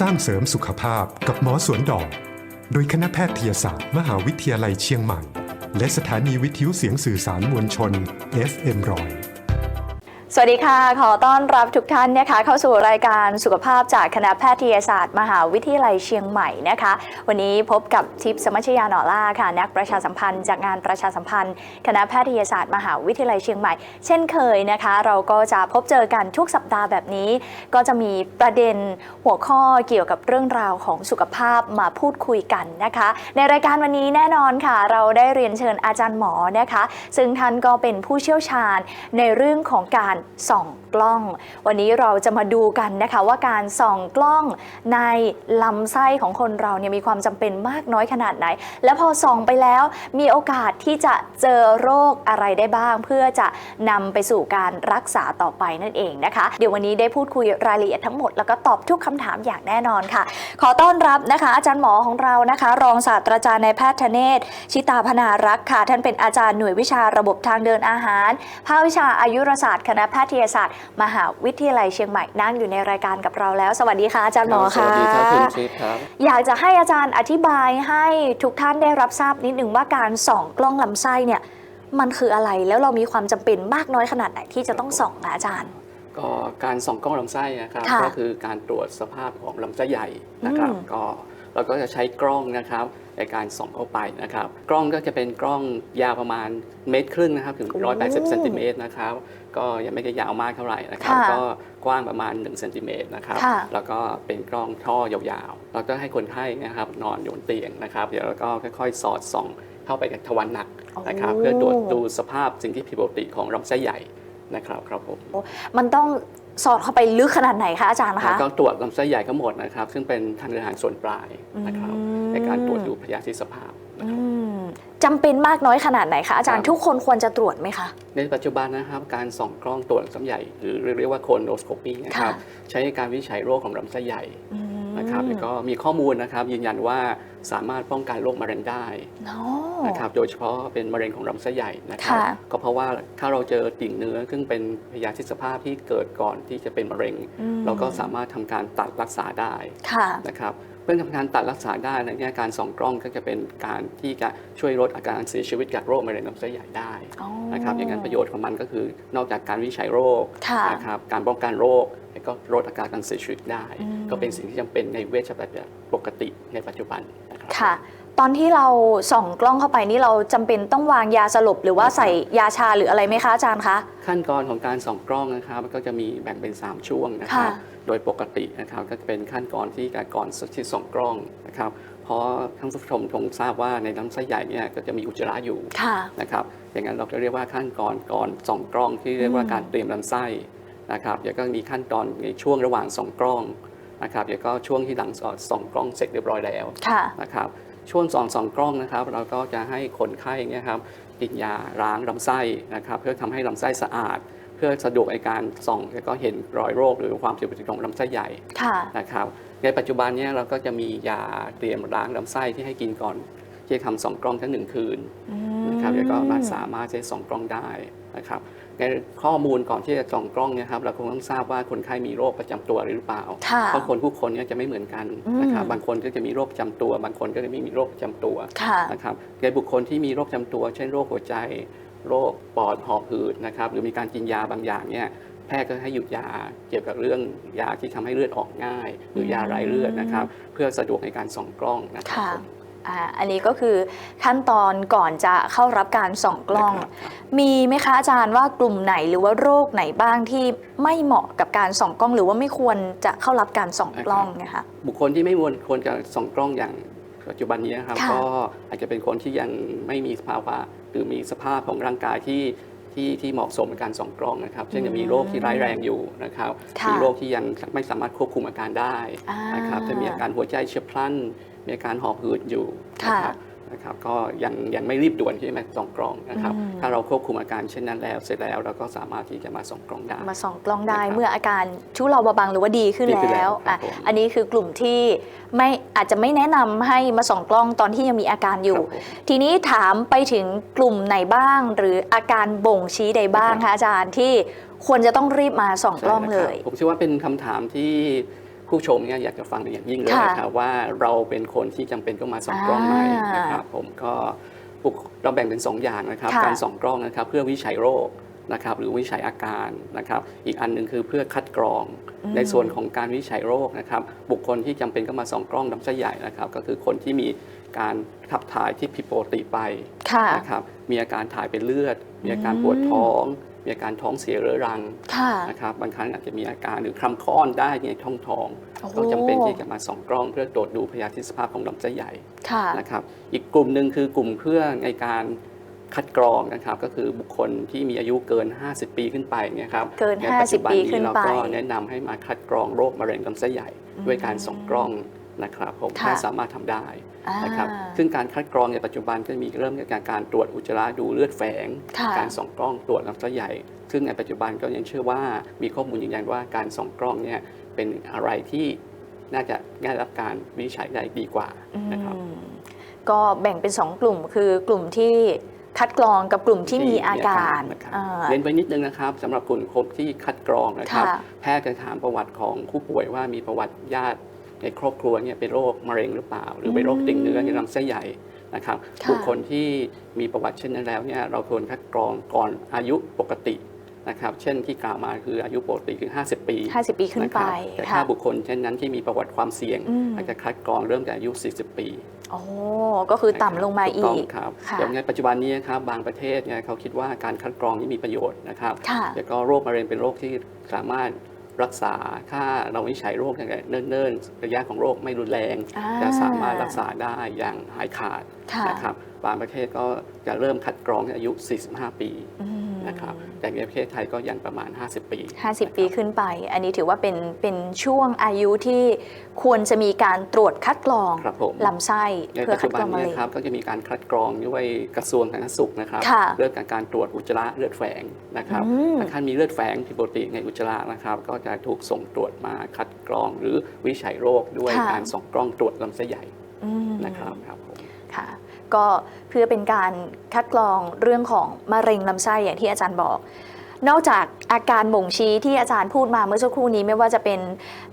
สร้างเสริมสุขภาพกับหมอสวนดอก โดยคณะแพทยศาสตร์ มหาวิทยาลัยเชียงใหม่ และสถานีวิทยุเสียงสื่อสารมวลชน FM ร้อย สวัสดีค่ะ ขอต้อนรับทุกท่านนะคะ เข้าสู่รายการสุขภาพจากคณะแพทยศาสตร์ มหาวิทยาลัยเชียงใหม่นะคะ วันนี้พบกับทิพย์สมัชยาหนอล่าค่ะ นักประชาสัมพันธ์จากงานประชาสัมพันธ์ คณะแพทยศาสตร์มหาวิทยาลัยเชียงใหม่ เช่นเคยนะคะ เราก็จะพบเจอกันทุกสัปดาห์แบบนี้ ก็จะมีประเด็นหัวข้อเกี่ยวกับเรื่องราวของสุขภาพมาพูดคุยกันนะคะ ในรายการวันนี้แน่นอนค่ะ เราได้เรียนเชิญอาจารย์หมอนะคะ ซึ่งท่านก็เป็นผู้เชี่ยวชาญในเรื่องของการส่อง กล้อง วันนี้เราจะมาดูกันนะคะว่าการส่องกล้องในลำไส้ของคนเราเนี่ยมีความจำเป็นมากน้อยขนาดไหน และพอส่องไปแล้วมีโอกาสที่จะเจอโรคอะไรได้บ้าง เพื่อจะนำไปสู่การรักษาต่อไปนั่นเองนะคะ เดี๋ยววันนี้ได้พูดคุยรายละเอียดทั้งหมดแล้วก็ตอบทุกคำถามอย่างแน่นอนค่ะ ขอต้อนรับนะคะ อาจารย์หมอของเรานะคะ รองศาสตราจารย์นายแพทย์ธเนศชิตาพนารักษ์ค่ะ ท่านเป็นอาจารย์หน่วยวิชาระบบทางเดินอาหาร ภาควิชาอายุรศาสตร์ คณะแพทยศาสตร์มหาวิทยาลัยเชียงใหม่นั่งอยู่ในรายการกับเราแล้ว สวัสดีค่ะอาจารย์หมอสค่ะวัสดีครับคุณชิดครับอยากจะให้อาจารย์อธิบายให้ทุกท่านได้รับทราบนิดหนึ่งว่าการส่องกล้องลำไส้เนี่ยมันคืออะไรแล้วเรามีความจำเป็นมากน้อยขนาดไหนที่จะต้องส่องนะอาจารย์ ก็การส่องกล้องลำไส้นะครับค่ะก็คือการตรวจสภาพของลำไส้ใหญ่นะครับอืมก็เราก็จะใช้กล้องนะครับ ในการส่องเข้าไปนะครับ กล้องก็จะเป็นกล้องยาวประมาณเมตรครึ่งนะครับถึง 180เซนติเมตรนะครับก็ยังไม่ได้ยาวมากเท่าไหร่นะครับ ค่ะก็กว้างประมาณ1เซนติเมตรนะครับค่ะ แล้วก็เป็นกล้องท่อยาวๆแล้วก็ให้คนไข้นะครับนอนอยู่บนเตียงนะครับเดี๋ยวเราก็ค่อยๆ สอดส่องเข้าไปกับทวารหนักนะครับโอ้เพื่อตรวจดูสภาพสิ่งที่ผิดปกติของลำไส้ใหญ่นะครับครับผม มันต้อง สอดเข้าไปลึกขนาดไหนคะอาจารย์แล้วคะก็ตรวจลำไส้ใหญ่ทั้งหมดนะครับ ซึ่งเป็นทางเดินอาหารส่วนปลายนะครับอืมในการตรวจดูพยาธิสภาพนะอืครับมจำเป็นมากน้อยขนาดไหนคะอาจารย์ครับทุกคนควรจะตรวจไหมคะ ในปัจจุบันนะครับการส่องกล้องตรวจลำไส้ใหญ่ หรือเรียกว่าโคโนสโคปีนะครับค่ะใช้ในการวินิจฉัยโรคของลำไส้ใหญ่อืม นะครับแล้วก็มีข้อมูลนะครับยืนยันว่าสามารถป้องกันโรคมะเร็งได้อ๋อนะครับโดยเฉพาะเป็นมะเร็งของลำไส้ใหญ่นะครับค่ะก็เพราะว่าถ้าเราเจอติ่งเนื้อซึ่งเป็นพยาธิสภาพที่เกิดก่อนที่จะเป็นมะเร็งอืมเราก็สามารถทำการตัดรักษาได้ค่ะนะครับ เพื่อทำการตัดรักษาได้ในเนี่ยการส่องกล้องก็จะเป็นการที่จะช่วยลดอาการเสียชีวิตจากโรคมะเร็งลำไส้ใหญ่ได้อ๋อนะครับอย่างนั้นประโยชน์ของมันก็คือนอกจากการวินิจฉัยโรคค่ะนะครับการป้องกันโรคแล้วก็ลดอาการการเสียชีวิตได้อืมก็เป็นสิ่งที่จำเป็นในเวชศาสตร์ปกติในปัจจุบันนะครับค่ะ ตอนที่เราส่องกล้องเข้าไปนี่เราจำเป็นต้องวางยาสลบหรือว่าใส่ยาชาหรืออะไรไหมคะอาจารย์คะ ขั้นตอนของการส่องกล้องนะครับก็จะมีแบ่งเป็น 3 ช่วงนะครับ ค่ะโดยปกตินะครับก็จะเป็นขั้นตอนที่การก่อนที่ส่องกล้องนะครับ เพราะท่านผู้ชมคงทราบว่าในลำไส้ใหญ่เนี่ยก็จะมีอุจจาระอยู่ค่ะ นะครับอย่างนั้นเราจะเรียกว่าขั้นตอนก่อนส่องกล้องที่เรียกว่าอืมการเตรียมลำไส้นะครับเดี๋ยวก็มีขั้นตอนในช่วงระหว่างส่องกล้องนะครับเดี๋ยวก็ช่วงที่หลังส่องกล้องเสร็จเรียบร้อยแล้ว ค่ะ นะครับ ช่วงส่องส่องกล้องนะครับ เราก็จะให้คนไข้เนี่ยครับกินยาล้างลำไส้นะครับ เพื่อทำให้ลำไส้สะอาด เพื่อสะดวกในการส่องแล้วก็เห็นรอยโรคหรือความผิดปกติของลำไส้ใหญ่ค่ะนะครับ ในปัจจุบันเนี้เราก็จะมียาเตรียมล้างลำไส้ที่ให้กินก่อนที่จะทำสองกล้องทั้งหนึ่งคืนอืนะครับแล้วก็มาสามารถใช้สองกล้องได้นะครับ ในข้อมูลก่อนที่จะส่องกล้องเนี่ยครับเราคงต้องทราบว่าคนไข้มีโรคประจำตัวหรือเปล่า ค่ะเพราะคนผู้คนเนี่ยจะไม่เหมือนกันนะครับอืมบางคนก็จะมีโรคประจำตัว บางคนก็จะไม่มีโรคประจำตัวค่ะนะครับในบุคคลที่มีโรคประจำตัว เช่นโรคหัวใจ โรคปอดหอบหืดนะครับหรือมีการกินยาบางอย่างเนี่ยแพทย์ก็ให้หยุดยาเกี่ยวกับเรื่องยาที่ทำให้เลือดออกง่าย หรือยาไร้เลือดนะครับ เพื่อสะดวกในการส่องกล้องนะครับค่ะผม อ่าอันนี้ก็คือขั้นตอนก่อนจะเข้ารับการส่องกล้องนะครับมีไหมคะอาจารย์ว่ากลุ่มไหนหรือว่าโรคไหนบ้างที่ไม่เหมาะกับการส่องกล้อง หรือว่าไม่ควรจะเข้ารับการส่องกล้องเนะคะบุคคลที่ไม่ควรควรจะส่องกล้องอย่างปัจจุบันนี้นะครับค่ะก็อาจจะเป็นคนที่ยังไม่มีสภาวะหรือมีสภาพของร่างกายที่ที่ที่เหมาะสมในการส่องกล้องนะครับ เช่นจะมีโรคที่ร้ายแรงอยู่นะครับค่ะมีโรคที่ยังไม่สามารถควบคุมอาการได้อ่านะครับจะมีอาการหัวใจเฉียบพลัน มีอาการหอบหืดอยู่ค่ะนะครับนะครับก็ยังยังไม่รีบด่วนที่จะมาส่องกล้องนะครับอืมถ้าเราควบคุมอาการเช่นนั้นแล้ว เสร็จแล้วเราก็สามารถที่จะมาส่องกล้องได้ มาส่องกล้องได้นะครับเมื่ออาการทุเลาเบาบางหรือว่าดีขึ้นดีขึ้นแล้แล้ววครับอะผมอันนี้คือกลุ่มที่ไม่อาจจะไม่แนะนำให้มาส่องกล้องตอนที่ยังมีอาการอยู่ครับผมทีนี้ถามไปถึงกลุ่มไหนบ้าง หรืออาการบ่งชี้ใดบ้างครับคะอาจารย์ที่ควรจะต้องรีบมาส่องกล้องใช่เลนะครับยผมเชื่อว่าเป็นคำถามที่ ผู้ชมเนี่ยอยากจะฟังเป็นอย่างยิ่งเลยค่ะนะครับว่าเราเป็นคนที่จำเป็นต้องมาส่องกล้องไหมอ่านนะครับผมก็บุคเราแบ่งเป็นสองอย่างนะครับค่ะการส่องกล้องนะครับ เพื่อวิจัยโรคนะครับหรือวิจัยอาการนะครับอีกอันหนึ่งคือเพื่อคัดกรองอืมในส่วนของการวิจัยโรคนะครับบุคคลที่จำเป็นก็มาส่องกล้องลำไส้ใหญ่นะครับ ก็คือคนที่มีการขับถ่ายที่ผิดปกติไปค่ะนะครับมีอาการถ่ายเป็นเลือด มีอาการปวดท้อง มีอาการท้องเสียเรื้อรังค่ะนะครับบางครั้งอาจจะมีอาการหรือคลำคลอนได้ในท้องท้องโอ้โหก็จำเป็นที่จะมาส่องกล้องเพื่อตรวจดูพยาธิสภาพของลำไส้ใหญ่ค่ะนะครับอีกกลุ่มหนึ่งคือกลุ่มเพื่อในการคัดกรองนะครับก็คือบุคคลที่มีอายุเกิน 50 ปีขึ้นไปเนี่ยครับเกินในปัจจุบั50 ปีขึ้นไปเราก็แนะนำให้มาคัดกรองโรคมะเร็งลำไส้ใหญ่ ด้วยการส่องกล้อง นะครับผมค่ะถ้าสามารถทำได้อ่า นะครับซึ่งการคัดกรองในปัจจุบันก็มีเริ่มจากการตรวจอุจจาระดูเลือดแฝง ค่ะ การส่องกล้องตรวจลำไส้ใหญ่ ซึ่งในปัจจุบันก็ยังเชื่อว่ามีข้อมูลยืนยันว่าการส่องกล้องเนี่ยเป็นอะไรที่น่าจะได้รับการวินิจฉัยได้ดีกว่านะครับ อืมก็แบ่งเป็น 2 กลุ่ม คือกลุ่มที่คัดกรองกับกลุ่มที่มีอาการนะครับอ่า เน้นไว้นิดนึงนะครับสำหรับกลุ่มคนที่คัดกรองนะครับ ค่ะแพทย์จะถามประวัติของผู้ป่วยว่ามีประวัติญาติ ในครอบครัวเนี่ยเป็นโรคมะเร็งหรือเปล่า หรือเป็นโรคติ่งเนื้อในลำไส้ใหญ่นะครับค่ะบุคคลที่มีประวัติเช่นนั้นแล้วเนี่ยเราควรคัดกรองก่อนอายุปกตินะครับเช่นที่กล่าวมาคืออายุปกติคือ 50 ปี 50 ปีขึ้นไปนะครับแต่ค่ะถ้าบุคคลเช่นนั้นที่มีประวัติความเสี่ยงอืมอาจจะคัดกรองเริ่มจากอายุ 40 ปีโอ้ก็คือต่ำลงมาถูอีต้กครับค่ะเดี๋ยวในปัจจุบันนี้นะครับบางประเทศเนี่ยเขาคิดว่าการคัดกรองนี่มีประโยชน์นะครับค่ะแล้วก็โรคมะเร็งเป็นโรคที่สามารถ รักษาถ้าเราวินิจฉัยโรคตั้งแต่เนิ่นๆระยะของโรคไม่รุนแรงอ่าจะสามารถรักษาได้อย่างหายขาดค่ะนะครับบางประเทศก็จะเริ่มคัดกรองที่อายุ 45 ปีอืม นะครับแต่ในประเทศไทยก็ยังประมาณ 50 ปี 50 ปีขึ้นไป อันนี้ถือว่าเป็นเป็นช่วงอายุที่ควรจะมีการตรวจคัดกรองครับผมลำไส้ในเพื่อปัจคัจุดบักนรองมะเนี้เร็งครับก็จะมีการคัดกรองด้วยกระทรวงสาธารณสุขนะครับค่ะเรื่องการการตรวจอุจจาระเลือดแฝงนะครับอืมถ้าท่านมีเลือดแฝงผิดปกติในอุจจาระนะครับ ก็จะถูกส่งตรวจมาคัดกรอง หรือวิจัยโรคด้วยค่ะการส่องกล้องตรวจลำไส้ใหญ่อืมนะครับครับผมค่ะ ก็เพื่อเป็นการคัดกรองเรื่องของมะเร็งลำไส้อย่างที่อาจารย์บอก นอกจากอาการบ่งชี้ที่อาจารย์พูดมาเมื่อสักครู่นี้ไม่ว่าจะเป็น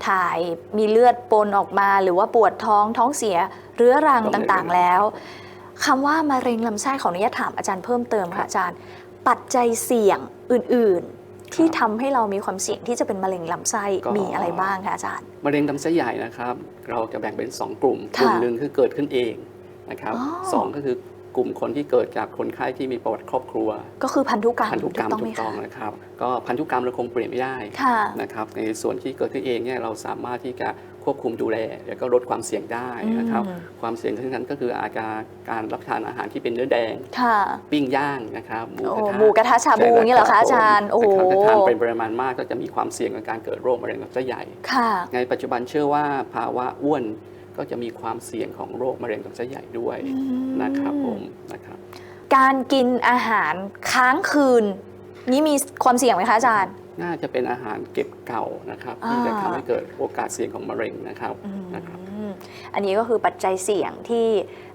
ถ่ายมีเลือดปนออกมา หรือว่าปวดท้องท้องเสียเรื้อรังต้องเรียนต่างๆ แล้วคำว่ามะเร็งลำไส้ขออนุญาตถามอาจารย์เพิ่มเติมค่ะอาจารย์ ปัจจัยเสี่ยงอื่นๆ ที่ทำให้เรามีความเสี่ยงที่จะเป็นมะเร็งลำไส้มีอะไรบ้างคะอาจารย์ มะเร็งลำไส้ใหญ่นะครับ เราจะแบ่งเป็น 2 กลุ่มค่ะกลุ่มหนึ่งคือเกิดขึ้นเอง นะครับอ๋อสองก็คือกลุ่มคนที่เกิดจากคนไข้ที่มีประวัติครอบครัว ก็คือพันธุกรรมพันธุกรรมถูกต้องถูไหมกต้อคะงนะครับ ก็พันธุกรรมเราคงเปลี่ยนไม่ได้ค่ะนะครับในส่วนที่เกิดขึ้นเองเนี่ยเราสามารถที่จะควบคุมดูแลแล้วก็ลดความเสี่ยงได้นะครับอืมความเสี่ยงที่นั้นก็คืออาการการรับประทานอาหารที่เป็นเนื้อแดงค่ะปิ้งย่างนะครับหมูโอ้กระทะหมูกระทะชาบูใช่นี่เหรอคะบอาจารย์ผมโอ้โหนะครับถ้าทานเป็นปริมาณมากก็จะมีความเสี่ยงในการเกิดโรคมะเร็งลำไส้ใหญ่ค่ะในปัจจุบันเชื่อว่าภาวะอ้วน ก็จะมีความเสี่ยงของโรคมะเร็งลำไส้ใหญ่ด้วยอืมนะครับผมนะครับการกินอาหารค้างคืน นี่มีความเสี่ยงไหมคะอาจารย์ น่าจะเป็นอาหารเก็บเก่านะครับที่จะทำให้เกิดโอกาสเสี่ยงของมะเร็งนะครับนะครับอืมอันนี้ก็คือปัจจัยเสี่ยงที่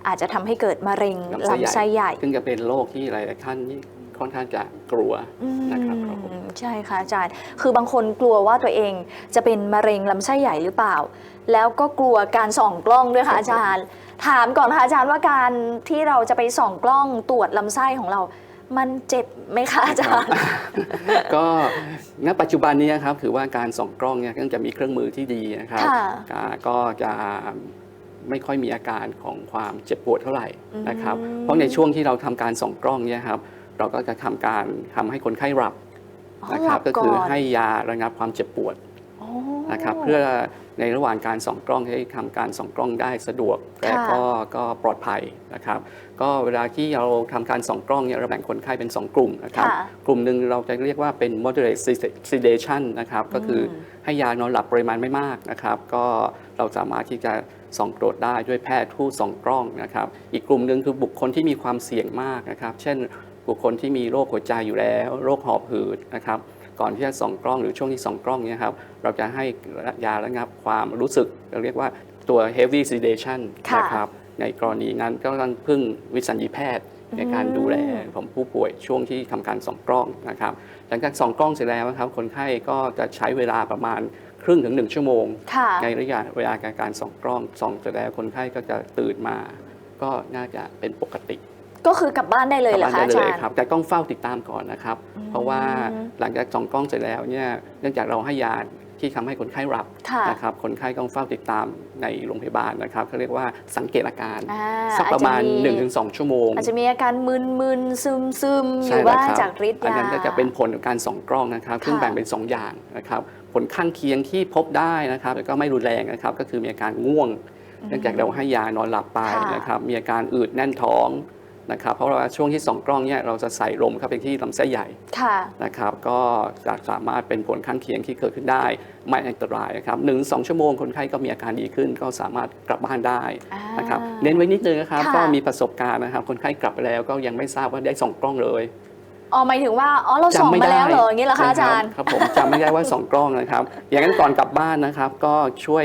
อาจจะทำให้เกิดมะเร็งลำไส้ใหญ่ลำไส้ใหญ่ซึ่งจะเป็นโรคที่หลายๆท่านนี่ ค่อนข้างจะกลัวอืมนะครับครับผมใช่ค่ะอาจารย์ คือบางคนกลัวว่าตัวเองจะเป็นมะเร็งลำไส้ใหญ่หรือเปล่า แล้วก็กลัวการส่องกล้องด้วยค่ะอาจารย์ ถามก่อนค่ะอาจารย์ว่าการที่เราจะไปส่องกล้องตรวจลำไส้ของเรา มันเจ็บไหมคะอาจารย์ ก็ณปัจจุบันนี้ครับถือว่าการส่องกล้องเนี่ยก็จะมีเครื่องมือที่ดีนะครับค่ะอ่าก็จะไม่ค่อยมีอาการของความเจ็บปวดเท่าไหร่นะครับอืมเพราะในช่วงที่เราทำการส่องกล้องเนี่ยครับ เราก็จะทำการทำให้คนไข้หลับอ๋อนะหคลัรับบก็คือก่นให้ยาระงับความเจ็บปวดอ๋อนะครับเพื่อในระหว่างการส่องกล้องให้ทำการส่องกล้องได้สะดวกและก็ก็ปลอดภัยนะครับ ก็เวลาที่เราทำการส่องกล้องเนี่ยเราแบ่งคนไข้เป็น 2 กลุ่มนะครับค่ะกลุ่มหนึ่งเราจะเรียกว่าเป็น moderate sedation นะครับก็คืออให้ยานอนหลับปริมาณไม่มากนะครับ ก็เราสามารถที่จะส่องตรวจได้ด้วยแพทย์ผู้ส่องกล้องนะครับ อีกกลุ่มหนึ่งคือบุคคลที่มีความเสี่ยงมากนะครับ เช่น บุคคลที่มีโรคหัวใจอยู่แล้ว โรคหอบหืดนะครับ ก่อนที่จะส่องกล้องหรือช่วงที่ส่องกล้องเนี่ยครับเราจะให้ยาระงับความรู้สึกเราเรียกว่าตัว heavy sedation ค่ะนะครับในกรณีนั้นก็ต้องพึ่งวิสัญญีแพทย์ในการดูแลของผู้ป่วยช่วงที่ทำการส่องกล้องนะครับหลังจากส่องกล้องเสร็จแล้วนะครับ คนไข้ก็จะใช้เวลาประมาณครึ่งถึงหนึ่งชั่วโมงค่ะในระยะเวลาการการส่องกล้องส่องเสร็จแล้วคนไข้ก็จะตื่นมา ก็น่าจะเป็นปกติ ก็คือกลับบ้านได้เลยเหรอบ้านคะได้อาเลจายรย์ครับแต่ต้องเฝ้าติดตามก่อนนะครับอืมเพราะว่าหลังจากส่องกล้องเสร็จแล้วเนี่ยเนื่องจากเราให้ยาที่ทำให้คนไข้หลับค่ะนะครับคนไข้ต้องเฝ้าติดตามในโรงพยาบาลนะครับเขาเรียกว่าสังเกตอาการอ่าสักประมาณอจจ1-2 ชั่วโมง อาจจะมีอาการมึนๆซึมๆอใช่ยู่แล้วบ้างครับจากฤทธิ์อันยานั้นก็จะเป็นผลของการส่องกล้องนะครับซึ่งค่ะแบ่งเป็น 2 อย่างนะครับผลข้างเคียงที่พบได้นะครับแล้วก็ไม่รุนแรงนะครับก็คือมีอาการง่วง เนื่องจากเราให้ยานอนหลับไปค่ะนะครับมีอาการอืดแน่นท้อง นะครับเพราะว่าช่วงที่ส่องกล้องเนี่ยเราจะใส่ลมเข้าไปที่ลำไส้ใหญ่ค่ะนะครับก็จะสามารถเป็นผลข้างเคียงที่เกิดขึ้นได้ ไม่อันตรายนะครับหนึ่งสองชั่วโมงคนไข้ก็มีอาการดีขึ้น ก็สามารถกลับบ้านได้อ่านะครับเน้นไว้นิดนึงนะครับค่ะก็มีประสบการณ์นะครับคนไข้กลับไปแล้วก็ยังไม่ทราบว่าได้ส่องกล้องเลยอ๋อหมายถึงว่าอ๋อเราส่องมาแล้วเหรออย่างนี้เหรอคะอาจารย์ใช่ครับครับผมจำไม่ได้ว่าส่องกล้องนะครับอย่างนั้นก่อนกลับบ้านนะครับ ก็ช่วย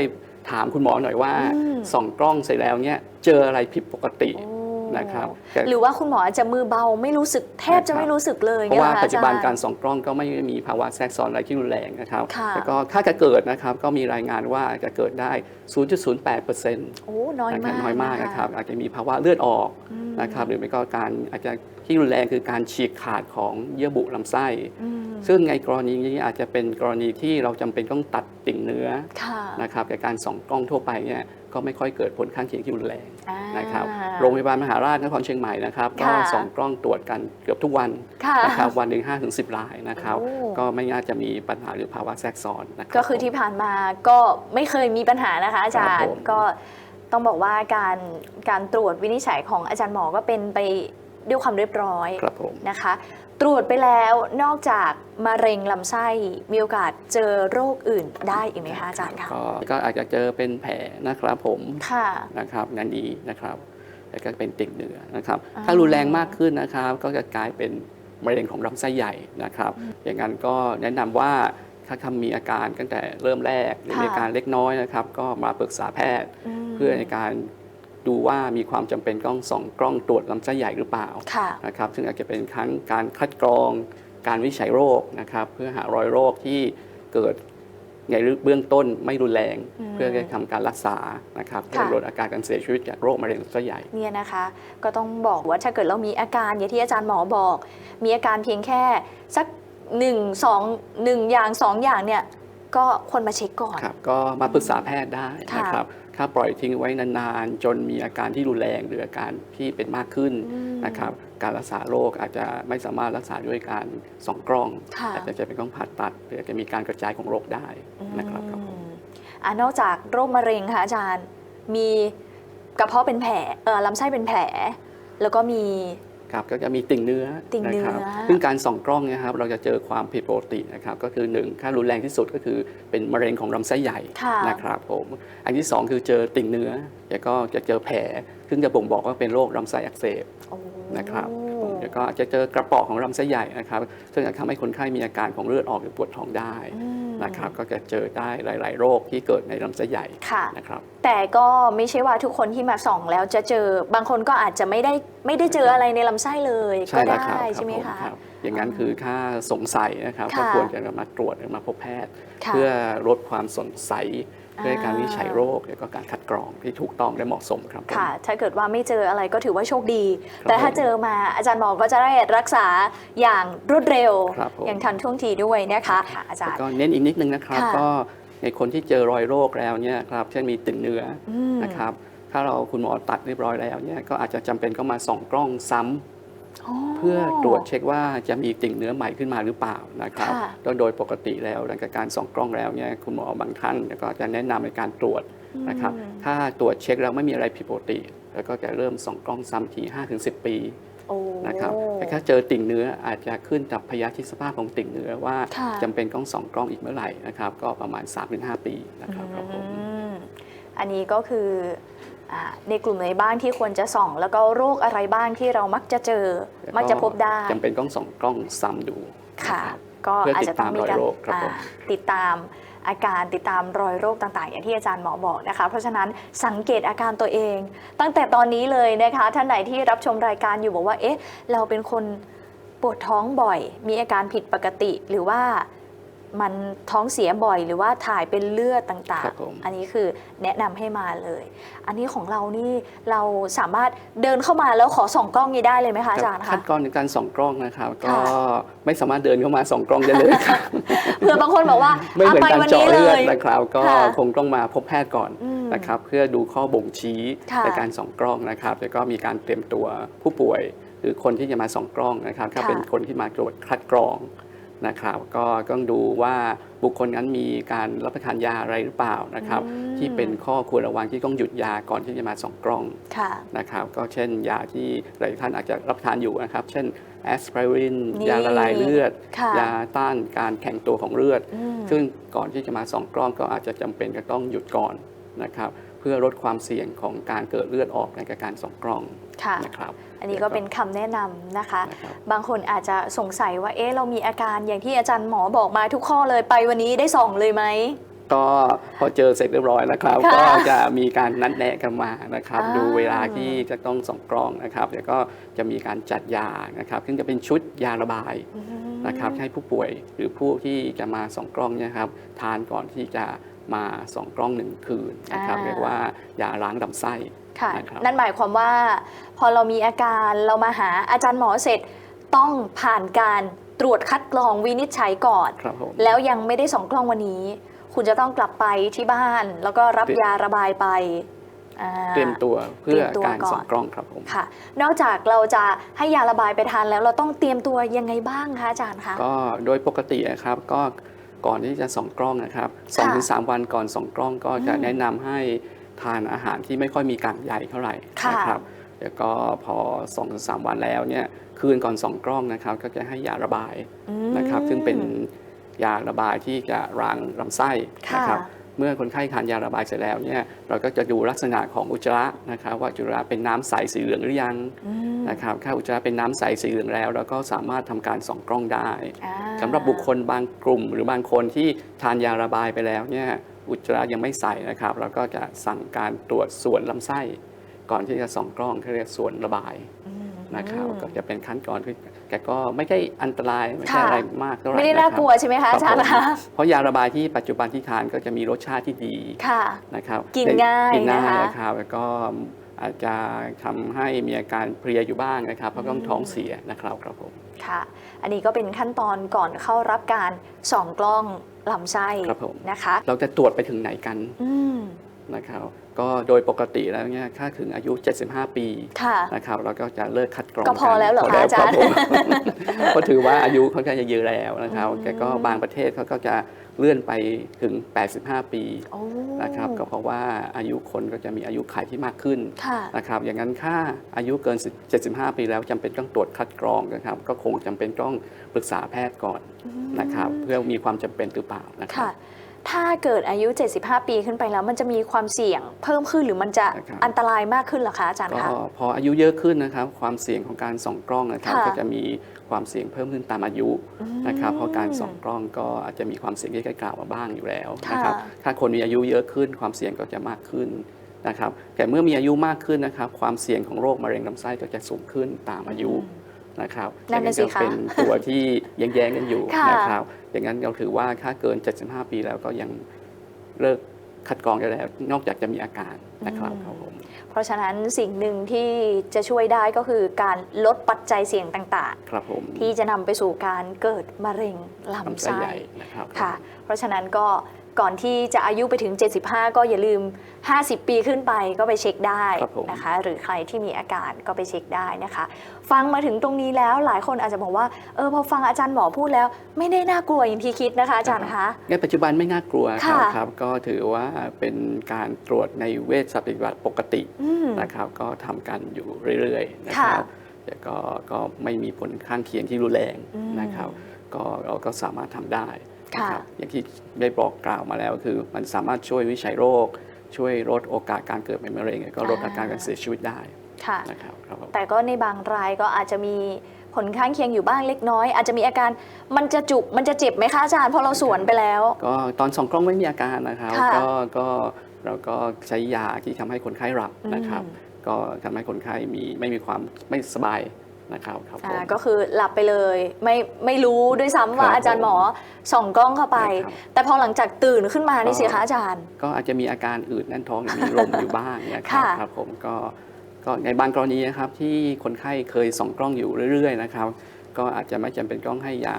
ถามคุณหมอหน่อยว่าอืมส่องกล้องเสร็จแล้วเนี่ยเจออะไรผิดปกติโอ้ นะครับหรือว่าคุณหมอจะมือเบาไม่รู้สึกแทบจะไม่รู้สึกเลยเพราะว่างี้ยหอคปัจจุบันอย์การส่องกล้องก็ไม่มีภาวะแทรกซ้อนอะไรที่รุนแรงนะครับค่ะแล้วก็ถ้าจะเกิดนะครับก็มีรายงานว่าจะเกิดได้ 0.08%โอ้น้อยนะคมารับกน้อยมากนะครับอาจจะมีภาวะเลือดออกอืมนะครับหรือไม่ก็การอาจจะ ที่รุนแรงคือการฉีกขาดของเยื่อบุลำไส้อืมซึ่งในกรณีนี้อาจจะเป็นกรณีที่เราจำเป็นต้องตัดติ่งเนื้อค่ะนะครับแต่การส่องกล้องทั่วไปเนี่ยก็ไม่ค่อยเกิดผลข้างเคียงที่รุนแรงอ่านะครับโรงพยาบาลมหาราชนครเชียงใหม่นะครับก็ค่ะส่องกล้องตรวจกันเกือบทุกวันค่ะนะครับวันหนึ่งห้าถึงสิบรายนะครับโอ้ก็ไม่น่าจะมีปัญหาหรือภาวะแทรกซ้อนนะครับก็คือที่ผ่านมาก็ไม่เคยมีปัญหานะคะอาจารครับย์ผมก็ต้องบอกว่าการการตรวจวินิจฉัยของอาจารย์หมอก็เป็นไป ด้วยความเรียบร้อยครับผมนะคะ ตรวจไปแล้วนอกจากมะเร็งลำไส้มีโอกาสเจอโรคอื่นได้อีกไหมคะอาจารย์คะก็ก็อาจจะเจอเป็นแผลนะครับผมค่ะนะครับงานดีนะครับแล้วก็เป็นติ่งเนื้อนะครับอ่าถ้ารุนแรงมากขึ้นนะครับ ก็จะกลายเป็นมะเร็งของลำไส้ใหญ่นะครับ อย่างนั้นก็แนะนำว่าถ้าทำมีอาการตั้งแต่เริ่มแรกหรือมีอาการเล็กน้อยนะครับ ก็มาปรึกษาแพทย์มเพื่อในการ ดูว่ามีความจำเป็นต้องส่องกล้องตรวจลำไส้ใหญ่หรือเปล่าค่ะนะครับซึ่งอาจจะเป็นทั้งการคัดกรองการวิจัยโรคนะครับ เพื่อหารอยโรคที่เกิดในเบื้องต้นไม่รุนแรงอืมเพื่อจะทำการรักษานะครับเพื่อค่ะลดอาการการเสียชีวิตจากโรคมะเร็งลำไส้ใหญ่เนี่ยนะคะ ก็ต้องบอกว่าถ้าเกิดเรามีอาการอย่างที่อาจารย์หมอบอก มีอาการเพียงแค่สักหนึ่งสองหนึ่งอย่างสองอย่างเนี่ยก็ควรมาเช็คก่อนครับก็มาปรึกษาแพทย์ได้ค่ะนะครับ ถ้าปล่อยทิ้งไว้นานๆ จนมีอาการที่รุนแรงหรืออาการที่เป็นมากขึ้นอืมนะครับการรักษาโรคอาจจะไม่สามารถรักษาด้วยการส่องกล้องค่ะอาจจะเป็นต้องผ่าตัดหรืออาจจะมีการกระจายของโรคได้นะครับครับผมอืมอ่านอกจากโรคมะเร็งค่ะอาจารย์ มีกระเพาะเป็นแผลเออลำไส้เป็นแผล แล้วก็มี ครับก็จะมีติ่งเนื้อติ่งเนื้อ นะครับซึ่งการส่องกล้องเนะครับเราจะเจอความผิดปกตินะครับก็คือหนึ่งถ้ารุนแรงที่สุดก็คือเป็นมะเร็งของลำไส้ใหญ่ค่ะ นะครับผมอันที่สองคือเจอติ่งเนื้อแล้วก็จะเจอแผลซึ่งจะบ่งบอกว่าเป็นโรคลำไส้อักเสบ โอ้ นะครับผมแล้วก็อาจจะเจอกระเปาะของลำไส้ใหญ่นะครับ ซึ่งอาจทำให้คนไข้มีอาการของเลือดออกหรือปวดท้องได้อืม นะครับก็จะเจอได้หลาย ๆ โรคที่เกิดในลำไส้ใหญ่ค่ะนะครับแต่ก็ไม่ใช่ว่าทุกคนที่มาส่องแล้วจะเจอบางคนก็อาจจะไม่ได้ไม่ได้เจออะไรในลำไส้เลยก็ใช่แล้วได้ครับใช่ไหมรัคะบผรับอย่างนั้นคือถ้าสงสัยนะครับค่ะก็ควรจะมาตรวจหรือมาพบแพทย์ค่ะเพื่อลดความสงสัย อ่าเพื่อการวินิจฉัยโรคแล้วก็การคัดกรองที่ถูกต้องและเหมาะสมครับผม ค่ะ ถ้าเกิดว่าไม่เจออะไรก็ถือว่าโชคดีครับแต่ถ้าเจอมาอาจารย์หมอก็จะได้รักษาอย่างรวดเร็ว ครับผม อย่างทันท่วงทีด้วยนะคะค่ะอาจารย์ก็เน้นอีกนิดนึงนะครับ ค่ะ ก็ในคนที่เจอรอยโรคแล้วเนี่ยครับเช่นมีติ่งเนื้อออืม นะครับ ถ้าเราคุณหมอตัดเรียบร้อยแล้วเนี่ยก็อาจจะจำเป็นก็มาส่องกล้องซ้ำ เพื่อตรวจเช็คว่าจะมีติ่งเนื้อใหม่ขึ้นมาหรือเปล่านะครับค่ะโดยโดยปกติแล้วหลังจากการส่องกล้องแล้วเนี่ยคุณหมอบางท่านก็จะแนะนำในการตรวจนะครับอืมถ้าตรวจเช็คแล้วไม่มีอะไรผิดปกติ แล้วก็จะเริ่มส่องกล้องซ้ำที5-10 ปีโอ้นะครับแต่ถ้าเจอติ่งเนื้ออาจจะขึ้นกับพยาธิสภาพของติ่งเนื้อว่าค่ะจำเป็นต้องส่องกล้องอีกเมื่อไหร่นะครับ ก็ประมาณ 3-5 ปีนะครับครับผมอืมอันนี้ก็คืออ่า ในกลุ่มไหนบ้างที่ควรจะส่อง แล้วก็โรคอะไรบ้างที่เรามักจะเจอแล้วมักจะพบได้จำเป็นต้องส่องกล้องซ้ำดูค่ะนะครับก็เพื่ออาจติดจะต้องมีตามการรอยโรคครับอ่าผมติดตามอาการติดตามรอยโรคต่างๆ อย่างที่อาจารย์หมอบอกนะคะ เพราะฉะนั้นสังเกตอาการตัวเอง ตั้งแต่ตอนนี้เลยนะคะ ท่านไหนที่รับชมรายการอยู่บอกว่า เอ๊ะ เราเป็นคนปวดท้องบ่อย มีอาการผิดปกติหรือว่า มันท้องเสียบ่อยหรือว่าถ่ายเป็นเลือดต่าครังบผม ๆ อันนี้คือแนะนำให้มาเลย อันนี้ของเรานี่เราสามารถเดินเข้ามาแล้วขอส่องกล้องนี้ได้เลยไหมคะอาจารย์ขั้คะนตอนในการส่องกล้องนะครับ ก็ค่ะไม่สามารถเดินเข้ามาส่องกล้องได้เลยครับเผื่อบางคนบอกว่าไม่เหมือนไปการวันเจาะนี้เลเลือดยนะครับก็ค่ะคงต้องมาพบแพทย์ก่อนอืมนะครับเพื่อดูข้อบ่งชี้ค่ะในการส่องกล้องนะครับ แล้วก็มีการเตรียมตัวผู้ป่วย หรือคนที่จะมาส่องกล้องนะครับถ้าค่ะเป็นคนที่มาตรวจคัดกรอง นะครับก็ต้องดูว่าบุคคลนั้นมีการรับประทานยาอะไรหรือเปล่านะครับอืมที่เป็นข้อควรระวังที่ต้องหยุดยาก่อนที่จะมาส่องกล้องค่ะนะครับ ก็เช่นยาที่หลายท่านอาจจะรับประทานอยู่นะครับ เช่นแอสไพรินนี่ยาละลายเลือดค่ะยาต้านการแข็งตัวของเลือดอืมซึ่งก่อนที่จะมาส่องกล้องก็อาจจะจำเป็นจะต้องหยุดก่อนนะครับเพื่อลดความเสี่ยงของการเกิดเลือดออกในการส่องกล้องค่ะนะครับอันนี้ก็เป็นคำแนะนำนะคะนะครับบางคนอาจจะสงสัยว่าเอ๊ะเรามีอาการอย่างที่อาจารย์หมอบอกมาทุกข้อเลยไปวันนี้ได้ส่องเลยไหมก็พอเจอเสร็จเรียบร้อยแล้วครับค่ะก็จะมีการนัดแนะกันมานะครับอ่าดูเวลาที่จะต้องส่องกล้องนะครับแล้วก็จะมีการจัดยานะครับซึ่งจะเป็นชุดยาระบายอืมนะครับให้ผู้ป่วยหรือผู้ที่จะมาส่องกล้องเนี่ยครับ ทานก่อนที่จะ มาส่องกล้องหนึ่งคืนนะครับอ่า เรียกว่ายาล้างลำไส้ ค่ะ นะครับ นั่นหมายความว่า พอเรามีอาการเรามาหาอาจารย์หมอเสร็จ ต้องผ่านการตรวจคัดกรองวินิจฉัยก่อน ครับผม แล้วยังไม่ได้ส่องกล้องวันนี้ คุณจะต้องกลับไปที่บ้าน แล้วก็รับเตรียม ยาระบายไปอ่า เตรียมตัวเพื่อเตรียมตัวการก่อน ส่องกล้องครับผม ค่ะ นอกจากเราจะให้ยาระบายไปทานแล้วเราต้องเตรียมตัวยังไงบ้างคะอาจารย์คะ ก็โดยปกตินะครับก็ ก่อนที่จะส่องกล้องนะครับสองถึงสามวันก่อนส่องกล้องก็จะอืมแนะนำให้ทานอาหารที่ไม่ค่อยมีกากใยเท่าไหร่ค่ะนะครับแล้วก็พอสองถึงสามวันแล้วเนี่ยคืนก่อนส่องกล้องนะครับ ก็จะให้ยาระบายอืมนะครับ ซึ่งเป็นยาระบายที่จะล้างลำไส้นะครับค่ะ เมื่อคนไข้ทานยาระบายเสร็จแล้วเนี่ยเราก็จะดูลักษณะของอุจจาระนะครับว่าอุจจาระเป็นน้ำใสสีเหลืองหรือยังอืมนะครับถ้าอุจจาระเป็นน้ำใสสีเหลืองแล้ว เราก็สามารถทำการส่องกล้องได้อ่าสำหรับบุคคลบางกลุ่ม หรือบางคนที่ทานยาระบายไปแล้วเนี่ยอุจจาระยังไม่ใสนะครับเราก็จะสั่งการตรวจส่วนลำไส้ ก่อนที่จะส่องกล้องเขาเรียกส่วนระบายอืมนะครับก็จะเป็นขั้นตอนที่ แกก็ไม่ใช่อันตรายไม่ใช่ค่ะอะไรมากเท่าไหร่ไม่ได้น่ากลัวใช่ไหมคะอาจารย์คคะบผมเพราะยาระบายที่ปัจจุบันที่ทานก็จะมีรสชาติที่ดีค่ะนะครับกินง่ายกินง่ายนะคะนะครับแล้วก็อาจจะทำให้มีอาการเพลียอยู่บ้างนะครับ เพราะต้องท้องเสียนะครับครับผมค่ะ อันนี้ก็เป็นขั้นตอนก่อนเข้ารับการส่องกล้องลำไส้ครับผมนะคะ เราจะตรวจไปถึงไหนกันอืม นะครับก็โดยปกติแล้วเนี่ยถ้าถึงอายุ 75 ปีค่ะนะครับเราก็จะเลิกคัดกรองก็พอแล้วเหรอคะอาจารย์พอแล้วครับผมเพราะถือว่าอายุเขาก็จะเยอะแล้วนะครับอืมแต่ก็บางประเทศเขาก็จะเลื่อนไปถึง 85 ปีโอ้นะครับก็เพราะว่าอายุคนก็จะมีอายุขัยที่มากขึ้นค่ะนะครับอย่างนั้นถ้าอายุเกิน 75 ปีแล้วจำเป็นต้องตรวจคัดกรองนะครับ ก็คงจำเป็นต้องปรึกษาแพทย์ก่อนนะครับเพื่อมีความจำเป็นหรือเปล่านะครัค่ะบ ถ้าเกิดอายุ 75 ปีขึ้นไปแล้ว มันจะมีความเสี่ยงเพิ่มขึ้นหรือมันจะนะครับ อันตรายมากขึ้นเหรอคะอาจารย์ก็คะ พออายุเยอะขึ้นนะครับ ความเสี่ยงของการส่องกล้องนะครับค่ะก็จะมีความเสี่ยงเพิ่มขึ้นตามอายุอืมนะครับเพราะการส่องกล้องก็อาจจะมีความเสี่ยงที่กล่าวมาบ้างอยู่แล้วค่ะนะครับถ้าคนมีอายุเยอะขึ้น ความเสี่ยงก็จะมากขึ้นนะครับแต่เมื่อมีอายุมากขึ้นนะครับ ความเสี่ยงของโรคมะเร็งลำไส้ก็จะสูงขึ้นตามอายุ นะครับนั่นน่ะสิจะคะเป็นตัวที่แย้งๆกันอยู่ค่ะนะครับอย่างนั้นเราถือว่าถ้าเกิน 75 ปีแล้วก็ยังเลิกคัดกรองได้แล้ว นอกจากจะมีอาการนะครับครับผมเพราะฉะนั้นสิ่งหนึ่งที่จะช่วยได้ก็คือการลดปัจจัยเสี่ยงต่างครับผมๆที่จะนำไปสู่การเกิดมะเร็งลำลำไส้ไส้ใหญ่นะครับค่ะ เพราะฉะนั้นก็ ก่อนที่จะอายุไปถึง 75 ก็อย่าลืม 50 ปีขึ้นไปก็ไปเช็คได้ครับผมนะคะ หรือใครที่มีอาการก็ไปเช็คได้นะคะ ฟังมาถึงตรงนี้แล้วหลายคนอาจจะบอกว่าเออพอฟังอาจารย์หมอพูดแล้ว ไม่ได้น่ากลัวอย่างที่คิดนะคะอาจารย์คะในปัจจุบันไม่น่ากลัวครับค่ะครับก็ถือว่าเป็นการตรวจในเวชปฏิบัติปกติอืมนะครับ ก็ทำกันอยู่เรื่อยๆนะครับแต่ก็ก็ไม่มีผลข้างเคียงที่รุนแรงอืมนะครับ ก็เราก็สามารถทำได้ นะค่ะครับอย่างที่ได้บอกกล่าวมาแล้วคือมันสามารถช่วยวิจัยโรค ช่วยลดโอกาสการเกิดเป็นมะเร็งแล้วก็ลดอาการการเสียชีวิตได้ค่ะนะครับครับผมแต่ก็ในบางรายก็อาจจะมีผลข้างเคียงอยู่บ้างเล็กน้อย อาจจะมีอาการมันจะจุกมันจะเจ็บไหมคะอาจารย์เพราะเราสวนไปแล้ว ก็ตอนส่องกล้องไม่มีอาการนะครับค่ะก็ก็เราก็ใช้ยาที่ทำให้คนไข้หลับนะครับอืมก็ทำให้คนไข้มีไม่มีความไม่สบาย นะครับครับผม อ่าก็คือหลับไปเลยไม่ไม่รู้ด้วยซ้ำว่าครับอาจารย์หมอส่องกล้องเข้าไป ใช่ครับ แต่พอหลังจากตื่นขึ้นมานี่ก็สิคะอาจารย์ ก็อาจจะมีอาการอืดแน่นท้องหรือมีลมอยู่บ้างเนี่ยครับค่ะครับผมก็ก็ในบางกรณีนะครับที่คนไข้เคยส่องกล้องอยู่เรื่อยๆนะครับ ก็อาจจะไม่จำเป็นต้องให้ยา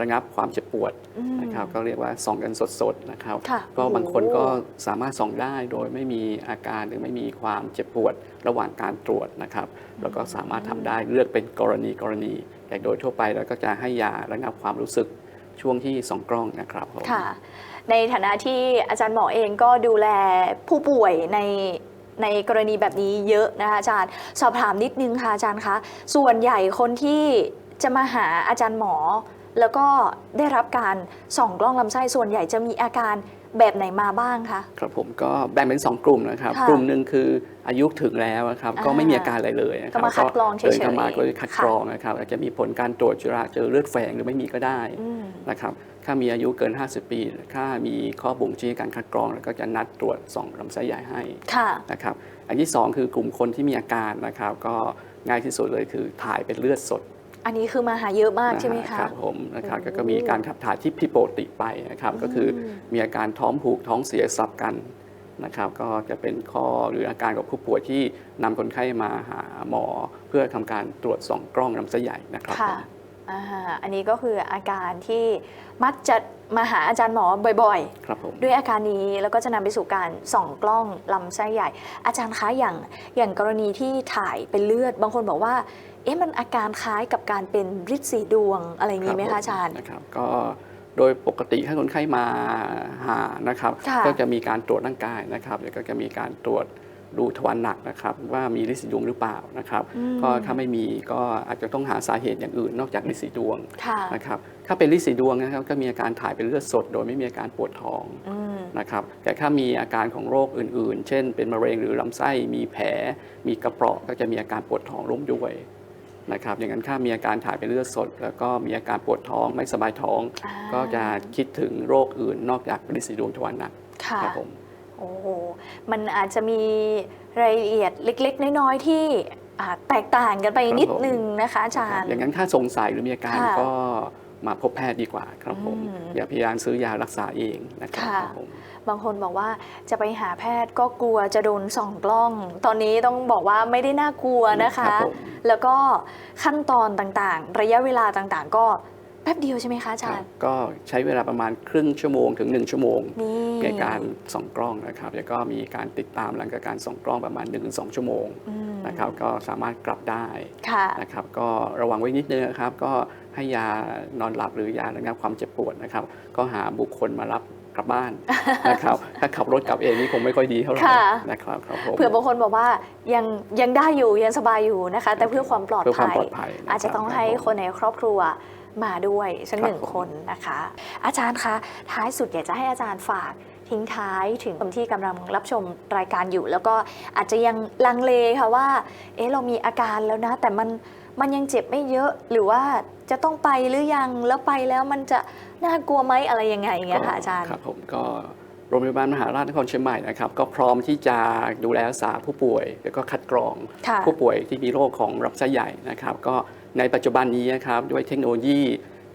ระงับความเจ็บปวดอืมนะครับก็เรียกว่าส่องกันสดๆนะครับค่ะก็บางคนโอ้โหก็สามารถส่องได้โดยไม่มีอาการหรือไม่มีความเจ็บปวดระหว่างการตรวจนะครับ แล้วก็สามารถทำได้เลือกเป็นกรณีกรณีแต่โดยทั่วไปเราก็จะให้ยาระงับความรู้สึกช่วงที่ส่องกล้องนะครับผมค่ะ ในฐานะที่อาจารย์หมอเองก็ดูแลผู้ป่วยในในกรณีแบบนี้เยอะนะคะอาจารย์ สอบถามนิดนึงค่ะอาจารย์คะ ส่วนใหญ่คนที่ จะมาหาอาจารย์หมอ แล้วก็ได้รับการส่องกล้องลำไส้ส่วนใหญ่จะมีอาการแบบไหนมาบ้างคะ ครับผมก็แบ่งเป็น 2 กลุ่มนะครับ ค่ะกลุ่มหนึ่งคืออายุถึงแล้วนะครับอ่าก็ไม่มีอาการอะไรเลยนะครัก็มาคัดกรองเฉยๆดินเข้ามาก็คัดกรองนะครับอาจจะมีผลการตรวจจุฬาเจอเลือดแฝงหรือไม่มีก็ได้อืม นะครับถ้ามีอายุเกิน 50 ปีถ้ามีข้อบ่งชี้การคัดกรองแล้วก็จะนัดตรวจส่องลำไส้ใหญ่ให้ ค่ะ นะครับอันที่ 2 คือกลุ่มคนที่มีอาการนะครับ ก็ง่ายที่สุดเลยคือถ่ายเป็นเลือดสด อันนี้คือมาหาเยอะมากนะฮะใช่ไหมคะครับผมนะครับโอ้ก็มีการขับถ่ายที่ผิดปกติไปนะครับก็คืออมมีอาการท้องผูกท้องเสียสับกันนะครับก็จะเป็นข้อหรืออาการของผู้ป่วยที่นำคนไข้มาหาหมอ เพื่อทำการตรวจส่องกล้องลำไส้ใหญ่นะครับค่ะผมอ่าอันนี้ก็คืออาการที่มักจะมาหาอาจารย์หมอบ่อยครับผมๆด้วยอาการนี้แล้วก็จะนำไปสู่การส่องกล้องลำไส้ใหญ่ อาจารย์คะอย่างอย่างกรณีที่ถ่ายเป็นเลือด บางคนบอกว่า เอ๊ะมันอาการคล้ายกับการเป็นริดสีดวงอะไรอย่างนี้ไหมรัคะบอาจารย์นะครับก็โดยปกติถ้าคนไข้มาหานะครับค่ะก็จะมีการตรวจร่างกายนะครับแล้วก็จะมีการตรวจดูทวารหนักนะครับว่ามีลินสีดวงหรือเปล่านะครับอืมก็ถ้าไม่มีก็อาจจะต้องหาสาเหตุอย่างอื่น นอกจากลินสีดวงค่ะนะครับถ้าเป็นลินสีดวงนะครับก็มีอาการถ่ายเป็นเลือดสด โดยไม่มีอาการปวดท้องอืมนะครับแต่ถ้ามีอาการของโรคอื่น ๆ เช่น เป็นมะเร็งหรือลำไส้มีแผล มีกระเปราะก็จะมีอาการปวดท้องร่วมด้วย นะครับอย่างนั้นถ้ามีอาการถ่ายเป็นเลือดสด แล้วก็มีอาการปวดท้องไม่สบายท้อง อ่า ก็จะคิดถึงโรคอื่นนอกจากลินสีดวงทวารหนักค่ะ ครับผมโอ้โห มันอาจจะมีรายละเอียดเล็ก ๆ น้อย ๆ ที่อ่าแตกต่างกันไปครับนิดผมนึงนะคะอาจารย์ อย่างนั้นถ้าสงสัยหรือมีอาการค่ะ ก็ มาพบแพทย์ดีกว่าครับผม อืม อย่าพยายามซื้อยารักษาเองนะครับค่ะ ครับผม บางคนบอกว่าจะไปหาแพทย์ก็กลัวจะโดนส่องกล้อง ตอนนี้ต้องบอกว่าไม่ได้น่ากลัวนะคะรับผม แล้วก็ขั้นตอนต่างๆ ระยะเวลาต่างๆ ก็ แป๊บเดียวใช่ไหมคะอาคจารัรบย์ ก็ใช้เวลาประมาณครึ่งชั่วโมงถึง 1 ชั่วโมงนี่ในการส่องกล้องนะครับ แล้วก็มีการติดตามหลังจากการส่องกล้องประมาณ 1-2 ชั่วโมงอืมนะครับ ก็สามารถกลับได้ค่ะนะครับ ก็ระวังไว้นิดนึงนะครับ ก็ให้ยานอนหลับหรือยาระงับความเจ็บปวดนะครับ ก็หาบุคคลมารับกลับบ้านนะครับถ้าขับรถกลับเองนี่คงไม่ค่อยดีเท่าไหร่ค่ะนะครับครับผมเผื่อบางคนบอกว่ายังยังได้อยู่ยังสบายอยู่นะคะ แต่เพื่อความปลอดเพื่อความภัยปลอดภัยนครับอาจจะต้องให้รับผมคนในครอบครัว มาด้วยสักครับหนึ่งผมคนนะคะ อาจารย์คะท้ายสุดอยากจะให้อาจารย์ฝากทิ้งท้ายถึงคนที่กำลังรับชมรายการอยู่ แล้วก็อาจจะยังลังเลค่ะว่า เอ๊ะเรามีอาการแล้วนะ แต่มันมันยังเจ็บไม่เยอะหรือว่าจะต้องไปหรือยังแล้วไปแล้วมันจะน่ากลัวไหมอะไรยังไงอย่างเงี้ยค่ะอาจารย์ครับผมก็โรงพยาบาลมหาราชนครเชียงใหม่นะครับ ก็พร้อมที่จะดูแลรักษาผู้ป่วย แล้วก็คัดกรองค่ะผู้ป่วยที่มีโรคของลำไส้ใหญ่นะครับ ก็ ในปัจจุบันนี้นะครับด้วยเทคโนโลยี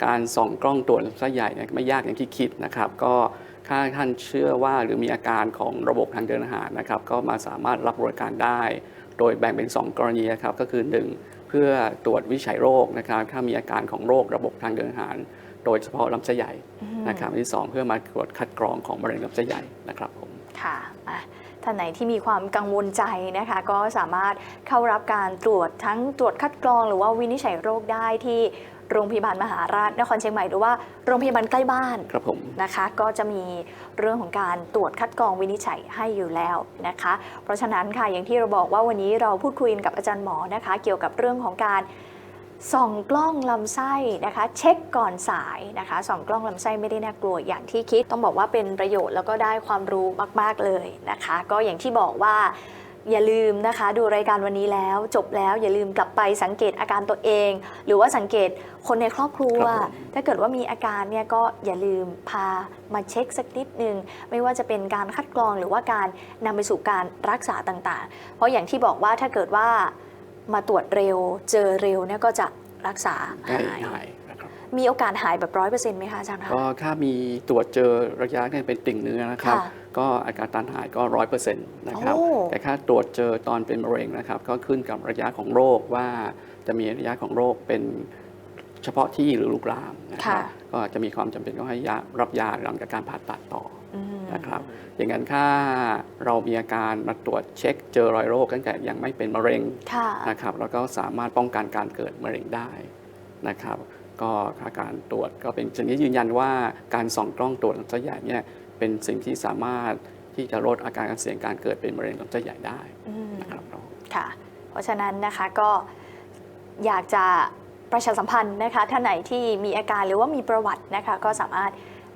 การส่องกล้องตรวจลำไส้ใหญ่เนี่ยไม่ยากอย่างที่คิดนะครับ ก็ถ้าท่านเชื่อว่าหรือมีอาการของระบบทางเดินอาหารนะครับ ก็มาสามารถรับบริการได้ โดยแบ่งเป็น 2 กรณีนะครับก็คือ 1 เพื่อตรวจวิจัยโรคนะครับ ถ้ามีอาการของโรคระบบทางเดินอาหาร โดยเฉพาะลำไส้ใหญ่นะครับที่ 2 เพื่อมาตรวจคัดกรองของมะเร็งลำไส้ใหญ่นะครับผมค่ะ ท่านไหนที่มีความกังวลใจนะคะ ก็สามารถเข้ารับการตรวจทั้งตรวจคัดกรองหรือว่าวินิจฉัยโรคได้ที่โรงพยาบาลมหาราชนครเชียงใหม่หรือว่าโรงพยาบาลใกล้บ้านครับผมนะคะ ก็จะมีเรื่องของการตรวจคัดกรองวินิจฉัยให้อยู่แล้วนะคะ เพราะฉะนั้นค่ะอย่างที่เราบอกว่าวันนี้เราพูดคุยกันกับอาจารย์หมอนะคะ เกี่ยวกับเรื่องของการ ส่องกล้องลำไส้นะคะ เช็คก่อนสายนะคะส่องกล้องลำไส้ไม่ได้น่ากลัวอย่างที่คิด ต้องบอกว่าเป็นประโยชน์แล้วก็ได้ความรู้มาก ๆ เลยนะคะ ก็อย่างที่บอกว่าอย่าลืมนะคะ ดูรายการวันนี้แล้วจบแล้วอย่าลืมกลับไปสังเกตอาการตัวเอง หรือว่าสังเกตคนในครอบครัวครับผมถ้าเกิดว่ามีอาการเนี่ยก็อย่าลืมพามาเช็คสักนิดนึง ไม่ว่าจะเป็นการคัดกรองหรือว่าการนำไปสู่การรักษาต่างๆ เพราะอย่างที่บอกว่าถ้าเกิดว่า มาตรวจเร็ว เจอเร็วเนี่ยก็จะรักษาง่ายหายง่ายนะครับมีโอกาสหายแบบร้อยเปอร์เซ็นต์ไหมคะอาจารย์คะก็ถ้ามีตรวจเจอระยะที่เป็นติ่งเนื้อนะครับค่ะก็อาการตันหายก็ร้อยเปอร์เซ็นต์นะครับโอ้แต่ถ้าตรวจเจอตอนเป็นมะเร็งนะครับ ก็ขึ้นกับระยะของโรคว่าจะมีระยะของโรคเป็นเฉพาะที่หรือลุกลามนะครับก็จะมีความจำเป็นต้องให้ยารับยาหลังจากการผ่าตัดต่ออืม นะครับอย่างนั้นถ้าเรามีอาการมาตรวจเช็คเจอรอยโรคตั้งแต่ยังไม่เป็นมะเร็งค่ะนะครับแล้วก็สามารถป้องกันการเกิดมะเร็งได้นะครับ ก็อาการตรวจก็เป็นสิ่งที่ยืนยันว่าการส่องกล้องตรวจลำไส้ใหญ่เนี่ยเป็นสิ่งที่สามารถที่จะลดอาการการเสี่ยงการเกิดเป็นมะเร็งลำไส้ใหญ่ได้อืมนะครับค่ะ เพราะฉะนั้นนะคะก็อยากจะประชาสัมพันธ์นะคะท่านไหนที่มีอาการหรือว่ามีประวัตินะคะก็สามารถ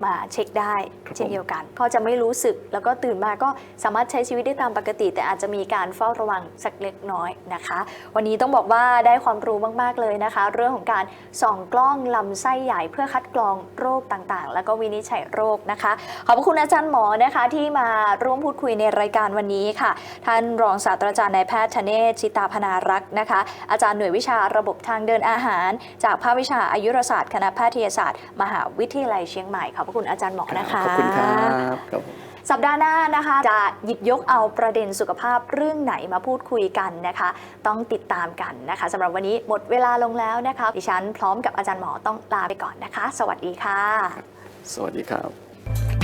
มาเช็คได้ครับผมเช่นเดียวกัน ก็จะไม่รู้สึกแล้วก็ตื่นมาก็สามารถใช้ชีวิตได้ตามปกติ แต่อาจจะมีการเฝ้าระวังสักเล็กน้อยนะคะ วันนี้ต้องบอกว่าได้ความรู้มากๆเลยนะคะ เรื่องของการส่องกล้องลำไส้ใหญ่เพื่อคัดกรองโรคต่างๆ แล้วก็วินิจฉัยโรคนะคะ ขอบพระคุณอาจารย์หมอนะคะที่มาร่วมพูดคุยในรายการวันนี้ค่ะ ท่านรองศาสตราจารย์นายแพทย์ธเนศชิตาพนารักษ์นะคะ อาจารย์หน่วยวิชาระบบทางเดินอาหาร จากภาควิชาอายุรศาสตร์คณะแพทยศาสตร์ มหาวิทยาลัยเชียงใหม่ขอบพระคุณอาจารย์หมอนะคะ ขอบคุณครับครับผมสัปดาห์หน้านะคะ จะหยิบยกเอาประเด็นสุขภาพเรื่องไหนมาพูดคุยกันนะคะ ต้องติดตามกันนะคะสำหรับวันนี้หมดเวลาลงแล้วนะคะ ดิฉันพร้อมกับอาจารย์หมอต้องลาไปก่อนนะคะ สวัสดีค่ะ สวัสดีครับ